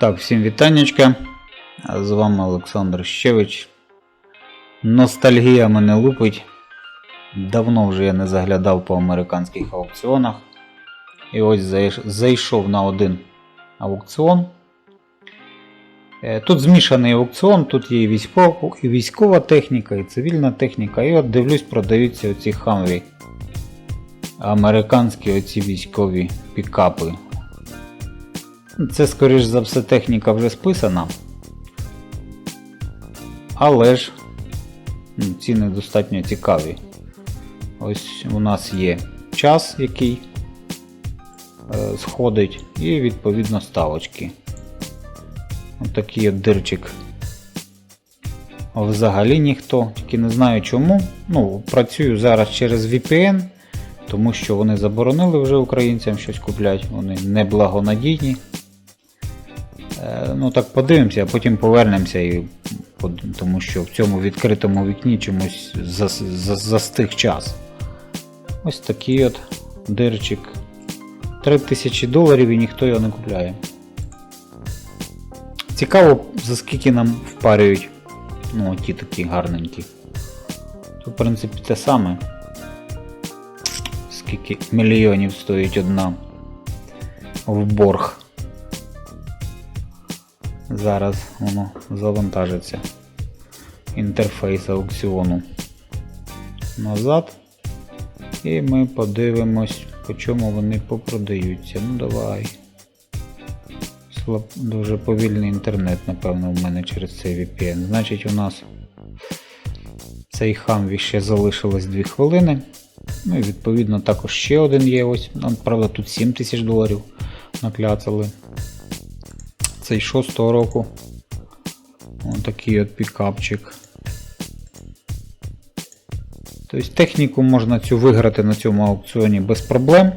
Так, всім вітаннячка. З вами Олександр Щевич. Ностальгія мене лупить. Давно вже я не заглядав по американських аукціонах. І ось зайшов на один аукціон. Е, Тут змішаний аукціон, тут є і військова, техніка, і цивільна техніка. І от дивлюсь, продаються оці хамві. Американські оці військові пікапи. Це, скоріш за все, техніка вже списана. Але ж ну, ціни достатньо цікаві. Ось у нас є час, який е, сходить, і відповідно ставочки. Ось такий от дирчик. Взагалі ніхто, тільки не знаю чому. Ну, працюю зараз через VPN, тому що вони заборонили вже українцям щось купляти, вони неблагонадійні. Ну так подивимося, а потім повернемося, і, тому що в цьому відкритому вікні чомусь зас- за- застиг час. Ось такий от дирчик. 3000 доларів і ніхто його не купляє. Цікаво, за скільки нам впарюють ну, ті такі гарненькі. Тут, в принципі, те саме. Скільки мільйонів стоїть одна в борг. Зараз воно завантажиться. Інтерфейс аукціону назад. І ми подивимось, по чому вони попродаються. Ну давай. Слаб... Дуже повільний інтернет, напевно, в мене через цей VPN. Значить, у нас цей Хамві ще залишилось 2 хвилини. Ну і відповідно також ще один є ось. Нам, правда, тут 7 тисяч доларів накляцали. Цей 6 року. Ось такий от пікапчик. Тобто техніку можна цю виграти на цьому аукціоні без проблем.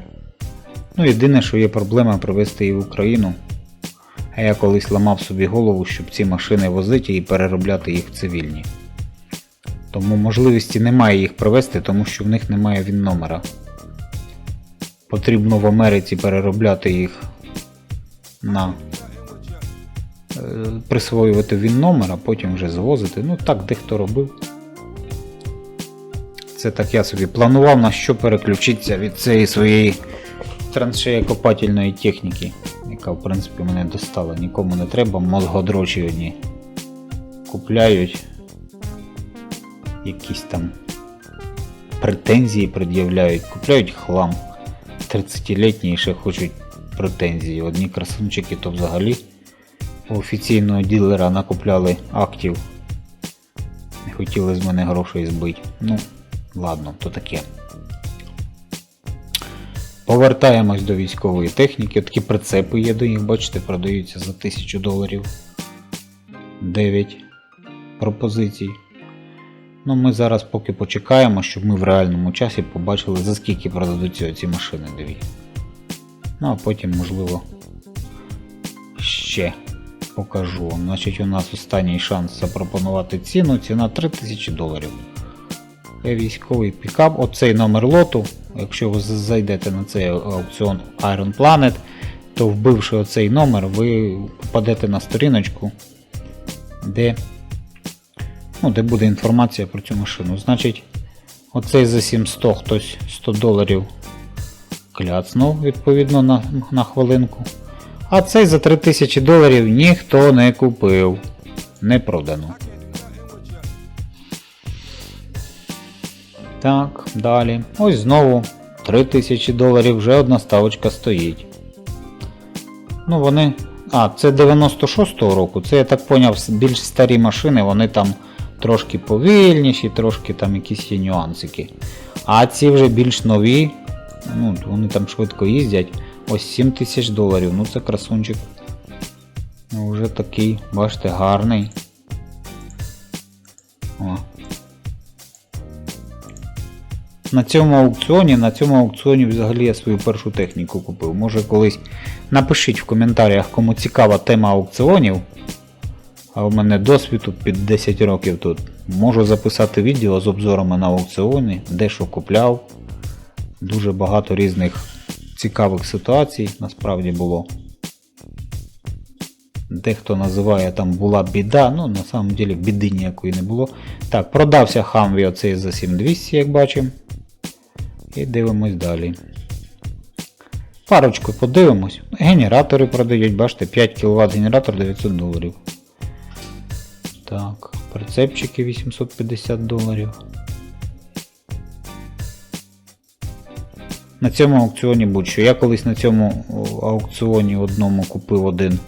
Ну, єдине, що є проблема привезти її в Україну. А я колись ламав собі голову, щоб ці машини возити і переробляти їх в цивільні. Тому можливості немає їх привезти, тому що в них немає він номера. Потрібно в Америці переробляти їх на присвоювати він номер, а потім вже звозити. Ну так дехто робив. Це так я собі планував на що переключитися від цієї своєї траншеєкопательної техніки, яка в принципі мене достала. Нікому не треба, мозгодрочі одні купляють якісь там претензії пред'являють, купляють хлам. 30-літні і ще хочуть претензії. Одні красунчики то взагалі у офіційного ділера накупляли актів. Не хотіли з мене грошей збити. Ну, ладно, то таке. Повертаємось до військової техніки. Такі прицепи є до них, бачите, продаються за 1000 доларів. 9 пропозицій. Ну, ми зараз поки почекаємо, щоб ми в реальному часі побачили, за скільки продадуться ці машини, дивіться. Ну, а потім, можливо, ще покажу. Значить, у нас останній шанс запропонувати ціну. Ціна 3000 доларів. Військовий пікап. Оцей номер лоту. Якщо ви зайдете на цей аукціон Iron Planet, то вбивши оцей номер, ви попадете на сторіночку, де, ну, де буде інформація про цю машину. Значить, оцей за 700 хтось 100 доларів кляцнув відповідно на, на хвилинку. А цей за 3000 доларів ніхто не купив. Не продано. Так, далі. Ось знову 3000 доларів, вже одна ставочка стоїть. Ну вони. А, це 96-го року. Це я так поняв, більш старі машини, вони там трошки повільніші, трошки там якісь є нюансики. А ці вже більш нові. Ну, вони там швидко їздять. Ось 7000 доларів. Ну це красунчик. Ну, вже такий, бачите, гарний. О. На цьому аукціоні, на цьому аукціоні взагалі я свою першу техніку купив. Може колись напишіть в коментарях, кому цікава тема аукціонів. А в мене досвіду під 10 років тут. Можу записати відео з обзорами на аукціони, де що купляв. Дуже багато різних цікавих ситуацій насправді було. Дехто називає там була біда, ну на самом деле біди ніякої не було. Так, продався Хамві оцей за 7200, як бачимо. І дивимось далі. Парочку подивимось. Генератори продають, бачите, 5 кВт генератор 900 доларів. Так, прицепчики 850 доларів. На цьому аукціоні будь-що. Я колись на цьому аукціоні одному купив один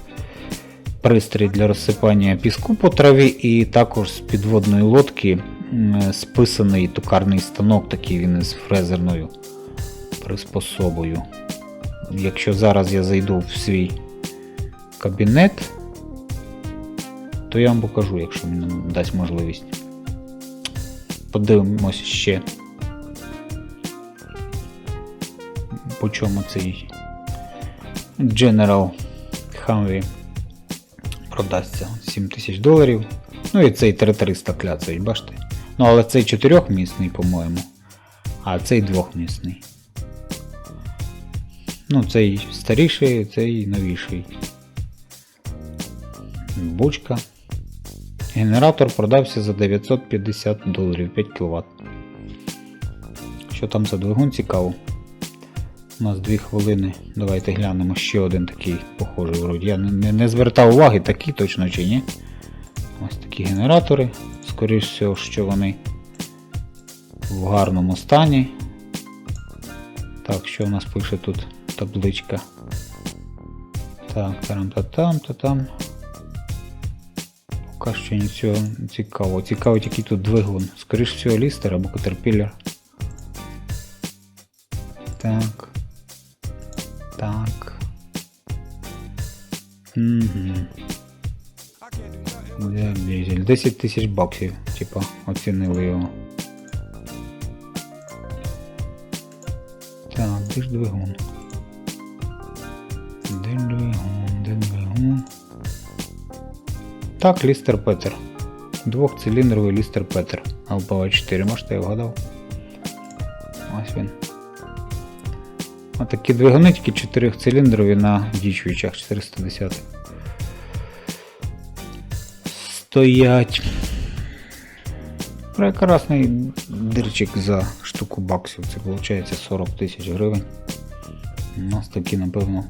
пристрій для розсипання піску по траві і також з підводної лодки списаний токарний станок, такий він із фрезерною приспособою. Якщо зараз я зайду в свій кабінет, то я вам покажу, якщо мені дасть можливість. Подивимось ще. По чому цей General Humvee продасться 7 тисяч доларів. Ну і цей 3300 кляцають, бачите? Ну але цей чотирьохмісний, по-моєму, а цей двохмісний. Ну, цей старіший, цей новіший. Бучка. Генератор продався за 950 доларів 5 кВт. Що там за двигун цікаво? У нас 2 хвилини. Давайте глянемо ще один такий похожий вроді. Я не, не, звертав уваги, такі точно чи ні. Ось такі генератори. Скоріше всього, що вони в гарному стані. Так, що у нас пише тут табличка? Так, там та там та там. Поки що нічого цікавого. Цікаво який тут двигун. Скоріше всього лістер або Caterpillar. Так. Так. Угу. Де дизель? 10 тисяч баксів, типа, оцінили його. Так, де ж двигун? Де двигун, де двигун? Так, Лістер Петер. Двохциліндровий Лістер Петер. ЛПВ-4, можете я вгадав? Отакі двигуни, тільки 4 циліндрові на дічвічах 410. Стоять. Прекрасний дирчик за штуку баксів. Це виходить 40 тисяч гривень. У нас такі, напевно.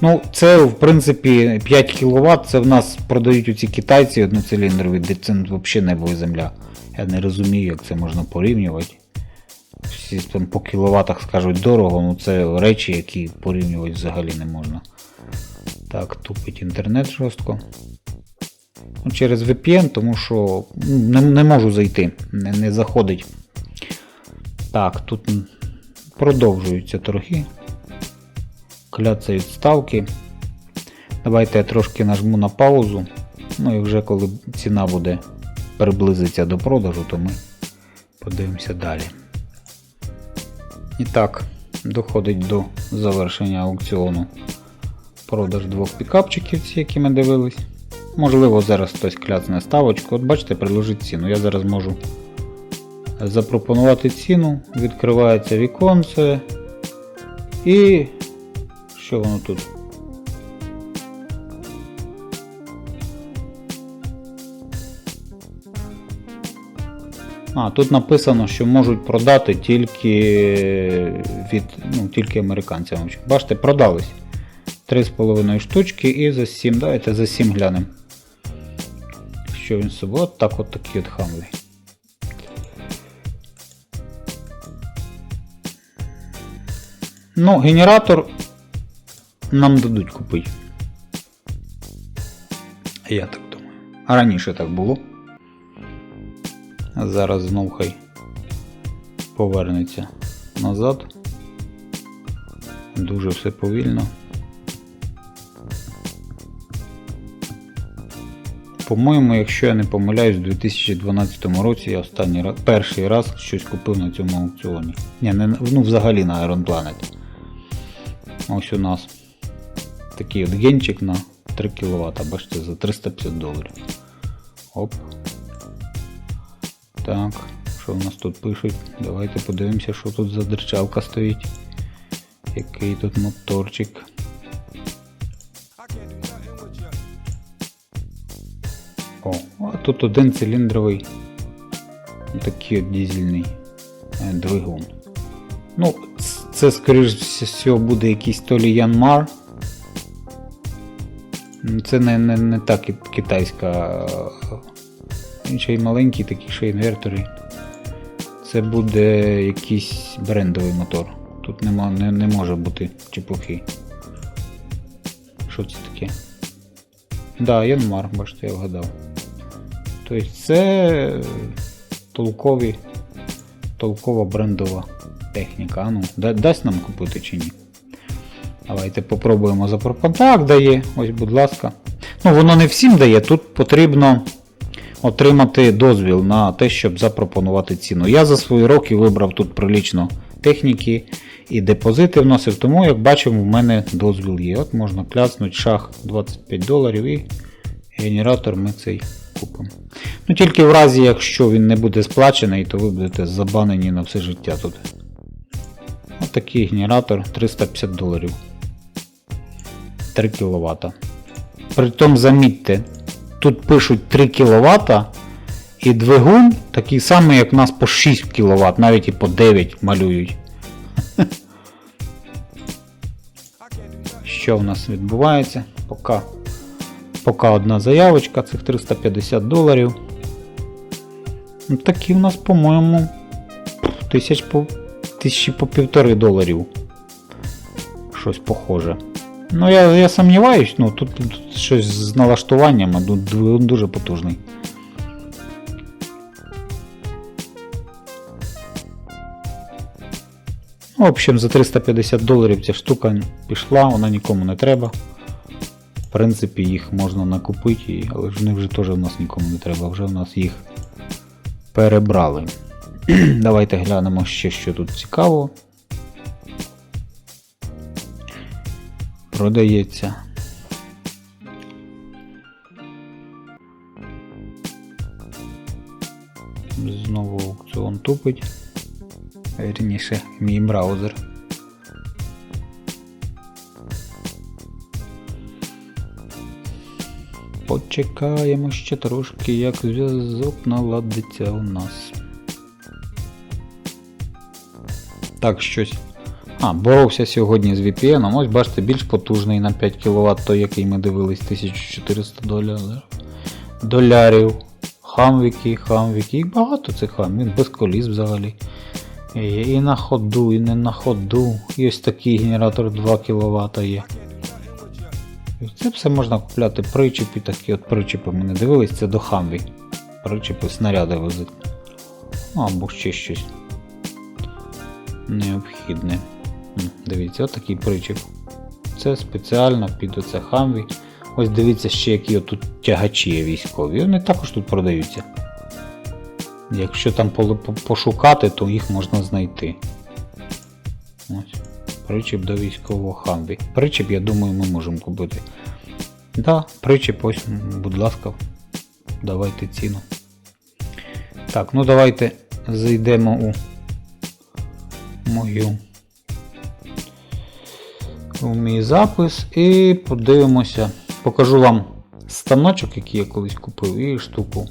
Ну, це, в принципі, 5 кВт, це в нас продають оці китайці одноциліндрові, де це взагалі небо і земля. Я не розумію, як це можна порівнювати. Всі там по кіловатах скажуть дорого, ну це речі, які порівнювати взагалі не можна. Так, тупить інтернет жорстко. Ну, через VPN, тому що ну, не, не можу зайти, не, не заходить. Так, тут продовжуються торги. Кляцають ставки. Давайте я трошки нажму на паузу. Ну і вже коли ціна буде приблизиться до продажу, то ми подивимося далі. І так, доходить до завершення аукціону продаж двох пікапчиків, які ми дивились. Можливо, зараз хтось кляцне ставочку. От бачите, приложить ціну. Я зараз можу запропонувати ціну. Відкривається віконце. І що воно тут? А, тут написано, що можуть продати тільки від, ну, тільки американцям. Бачите, продались. 3,5 штучки і за 7. Давайте за 7 глянемо. Що він з собою? От так от такий от хамлі. Ну, генератор нам дадуть купити. Я так думаю. А раніше так було. Зараз знов хай повернеться назад. Дуже все повільно. По-моєму, якщо я не помиляюсь, у 2012 році я останній раз, перший раз щось купив на цьому аукціоні. Ні, не, ну взагалі на Iron Planet. Ось у нас такий от генчик на 3 кВт, бачите, за 350 доларів. Оп. Так, що в нас тут пишуть? Давайте подивимося, що тут за дерчалка стоїть. Який тут моторчик. О, а тут один циліндровий. Такий от дизельний е, двигун. Ну, це, скоріш всього, буде якийсь то лі Янмар. Це не, не, не та китайська. Ще й маленький, такі ще інвертори. Це буде якийсь брендовий мотор. Тут нема, не, не може бути чепухи. Що це таке? Да, Янмар, бачите, я вгадав. Тобто це толкові, толкова брендова техніка. Ну, да- дасть нам купити чи ні? Давайте попробуємо запропонувати. Так, дає, ось, будь ласка. Ну, воно не всім дає, тут потрібно отримати дозвіл на те, щоб запропонувати ціну. Я за свої роки вибрав тут прилічно техніки і депозити вносив, тому, як бачимо, в мене дозвіл є. От можна кляснути шах 25 доларів і генератор ми цей купимо. Ну тільки в разі, якщо він не буде сплачений, то ви будете забанені на все життя тут. Ось такий генератор 350 доларів. 3 кВт. Притом замітьте, тут пишуть 3 кВт і двигун такий самий, як у нас по 6 кВт, навіть і по 9 малюють. Що в нас відбувається? Поки, поки одна заявочка, цих 350 доларів. Ну, такі в нас, по-моєму, тисяч по, тисячі по півтори доларів. Щось похоже. Ну, я, я сумніваюсь, ну тут, тут щось з налаштуванням, а тут дуже потужний. Ну, В общем, за 350 доларів ця штука пішла, вона нікому не треба. В принципі, їх можна накупити, але вони вже теж в нас нікому не треба, вже в нас їх перебрали. Давайте глянемо ще, що тут цікаво. Продається. Знову аукціон тупить. Вірніше, мій браузер. Почекаємо ще трошки, як зв'язок наладиться у нас. Так, щось. А, боровся сьогодні з VPN. Ось бачите, більш потужний на 5 кВт, той, який ми дивились, 1400 доларів. долярів. Хамвіки, хамвіки. Їх багато цих хам, він без коліс взагалі. І, на ходу, і не на ходу. І ось такий генератор 2 кВт є. Це все можна купляти причепи, такі от причепи ми не дивились, це до хамві. Причепи, снаряди везуть. Ну, або ще щось необхідне. Дивіться, от такий причеп. Це спеціально під оце хамві. Ось дивіться ще, які отут тягачі є військові. Вони також тут продаються. Якщо там пошукати, то їх можна знайти. Ось. Причеп до військового хамві. Причеп, я думаю, ми можемо купити. Да, причеп, ось, будь ласка, давайте ціну. Так, ну давайте зайдемо у мою у мій запис і подивимося. Покажу вам станочок, який я колись купив, і штуку.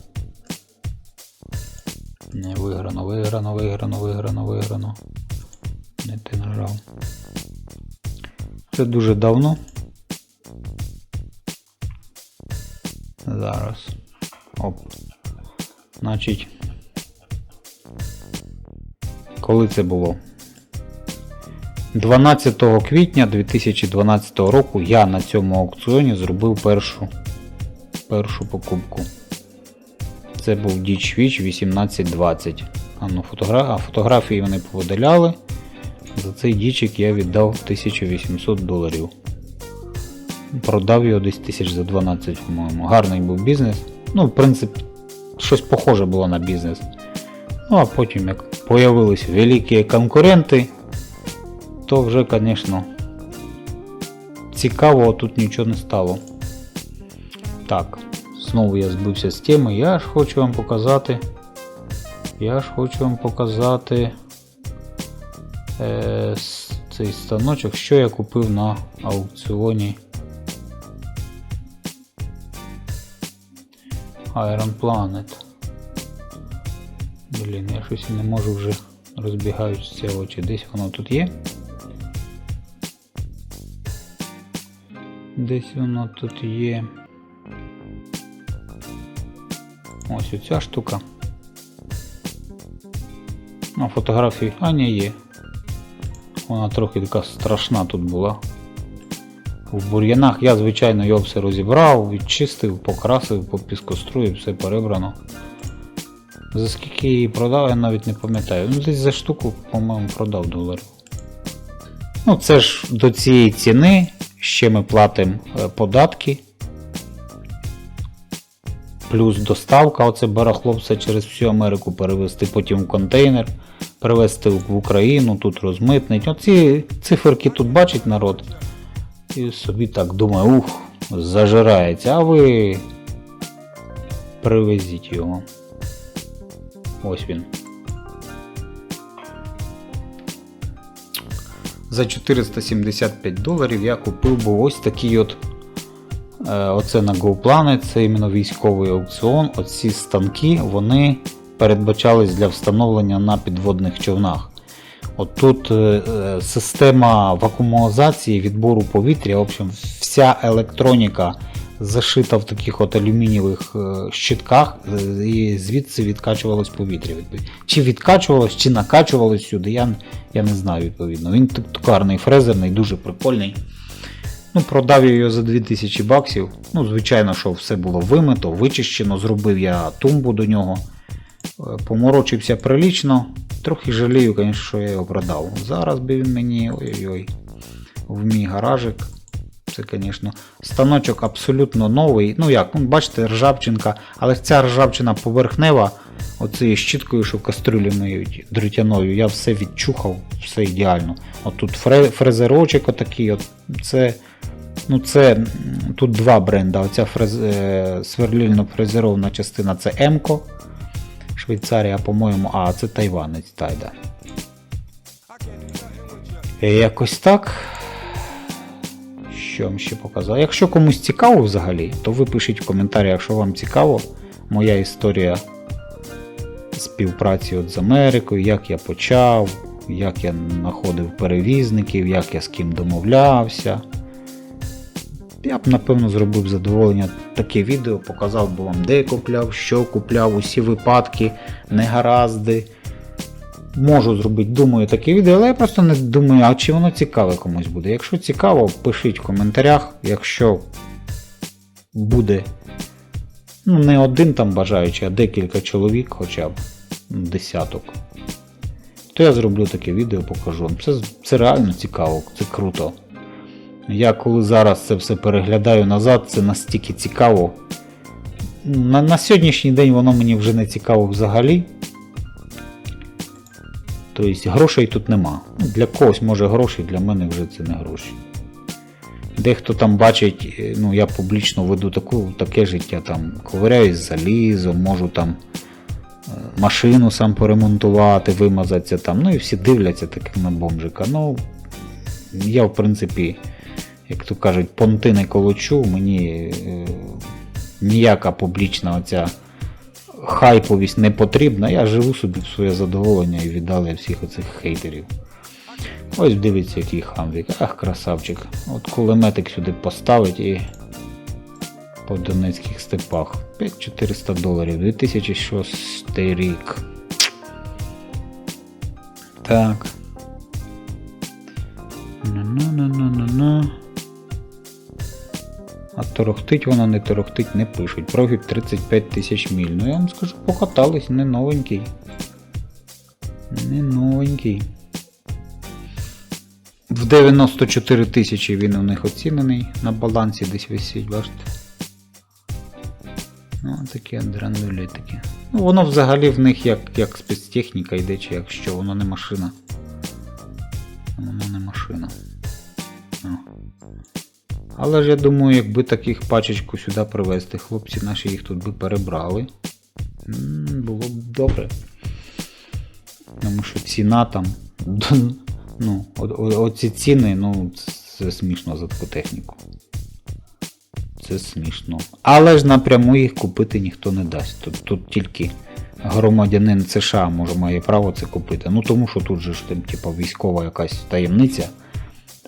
Не виграно, виграно, виграно, виграно, виграно. Не ти нажав. Це дуже давно. Зараз. Оп. Значить. Коли це було? 12 квітня 2012 року я на цьому аукціоні зробив першу, першу покупку. Це був Ditch Witch 1820. А, ну, фотогра... а фотографії вони повидаляли. За цей дічик я віддав 1800 доларів. Продав його десь тисяч за 12, по-моєму. Гарний був бізнес. Ну, в принципі, щось похоже було на бізнес. Ну, а потім, як появились великі конкуренти, то вже, звісно, цікавого тут нічого не стало. Так, знову я збився з теми. Я ж хочу вам показати. Я ж хочу вам показати е, цей станочок, що я купив на аукціоні. Iron Planet. Блін, я щось не можу вже розбігаються очі. Десь воно тут є. Десь воно тут є. Ось оця штука. На фотографії. А, ні, є. Вона трохи така страшна тут була. В бур'янах я, звичайно, його все розібрав, відчистив, покрасив, попіскоструїв, все перебрано. За скільки її продав, я навіть не пам'ятаю. Ну, десь за штуку, по-моєму, продав доларів. Ну, це ж до цієї ціни ще ми платимо е, податки. Плюс доставка, оце барахло все через всю Америку перевезти, потім в контейнер, привезти в Україну, тут розмитнить. Оці циферки тут бачить народ. І собі так думає, ух, зажирається, а ви привезіть його. Ось він. За 475 доларів я купив був ось такий от. е, Оце на GoPlanet, це іменно військовий аукціон. Оці станки вони передбачались для встановлення на підводних човнах. От тут е, е, система вакуумізації, відбору повітря, в общем, вся електроніка зашита в таких от алюмінієвих е, щитках, е, і звідси відкачувалось повітря. Чи відкачувалось, чи накачувалось сюди, я, я не знаю відповідно. Він токарний, фрезерний, дуже прикольний. Ну, продав я його за 2000 баксів. Ну, звичайно, що все було вимито, вичищено, зробив я тумбу до нього. Е, Поморочився прилічно. Трохи жалію, звісно, що я його продав. Зараз би він мені ой-ой-ой, в мій гаражик. Це, звісно, станочок абсолютно новий. Ну як, ну, бачите, ржавчинка, але ця ржавчина поверхнева, оцією щіткою, що в кастрюлі миють дротяною, я все відчухав, все ідеально. От тут фрезерочок отакий, от це. Ну, це тут два бренда. Оця фрез, е, сверлільно-фрезерована частина це Емко. Швейцарія, по-моєму, а це тайванець Тайда. Якось так. Що вам ще показав? Якщо комусь цікаво взагалі, то ви пишіть в коментарях, що вам цікаво. Моя історія співпраці от з Америкою, як я почав, як я знаходив перевізників, як я з ким домовлявся. Я б напевно зробив задоволення таке відео, показав би вам, де купляв, що купляв, усі випадки, негаразди. Можу зробити, думаю, таке відео, але я просто не думаю, а чи воно цікаве комусь буде. Якщо цікаво, пишіть в коментарях. Якщо буде ну, не один там бажаючий, а декілька чоловік хоча б десяток, то я зроблю таке відео, покажу вам. Це, це реально цікаво, це круто. Я коли зараз це все переглядаю назад, це настільки цікаво. На, на сьогоднішній день воно мені вже не цікаво взагалі. Тобто грошей тут нема. Ну, Для когось може гроші, для мене вже це не гроші. Дехто там бачить, е, ну я публічно веду таку, таке життя, там ковиряюсь залізом, можу там е, машину сам поремонтувати, вимазатися там. Ну і всі дивляться так як на бомжика. Ну, я в принципі, як то кажуть, понти не колочу, мені е, ніяка публічна оця хайповість не потрібна, я живу собі в своє задоволення і віддали всіх оцих хейтерів. Ось дивіться, який хамвік. Ах, красавчик. От кулеметик сюди поставить і по Донецьких степах. 5400 доларів, 2006 рік. Так. Ну-ну-ну-ну-ну. А торохтить вона не торохтить, не пишуть. Прогиб 35 тисяч міль. Ну я вам скажу, покатались, не новенький. Не новенький. В 94 тисячі він у них оцінений на балансі десь висить, бачите? Ну, такі драндулетики. Ну, воно взагалі в них як, як спецтехніка йде, чи як що, воно не машина. Але ж я думаю, якби таких пачечку сюди привезти, хлопці наші їх тут би перебрали. Було б добре. Тому що ціна там. Ну, оці ціни, ну, це смішно за таку техніку. це смішно. Але ж напряму їх купити ніхто не дасть. Тут, тут тільки громадянин США може має право це купити. Ну тому що тут же ж типу, військова якась таємниця.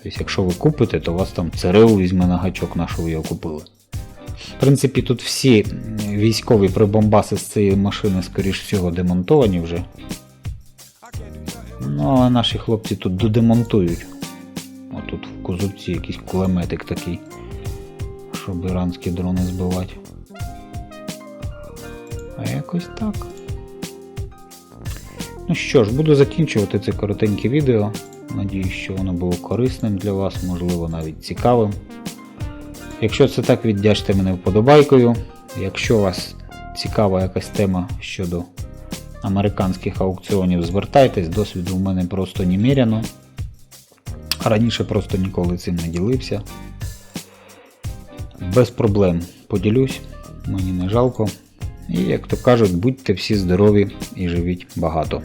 Тобто, якщо ви купите, то вас там ЦРУ візьме на гачок, на що ви його купили. В принципі, тут всі військові прибомбаси з цієї машини, скоріш всього, демонтовані вже. Ну, але наші хлопці тут додемонтують. Отут в козубці якийсь кулеметик такий, щоб іранські дрони збивати. А якось так. Ну що ж, буду закінчувати це коротеньке відео. Надіюсь, що воно було корисним для вас, можливо, навіть цікавим. Якщо це так, віддячте мене вподобайкою. Якщо вас цікава якась тема щодо американських аукціонів, звертайтесь, досвіду в мене просто неміряно. Раніше просто ніколи цим не ділився. Без проблем поділюсь, мені не жалко. І як то кажуть, будьте всі здорові і живіть багато.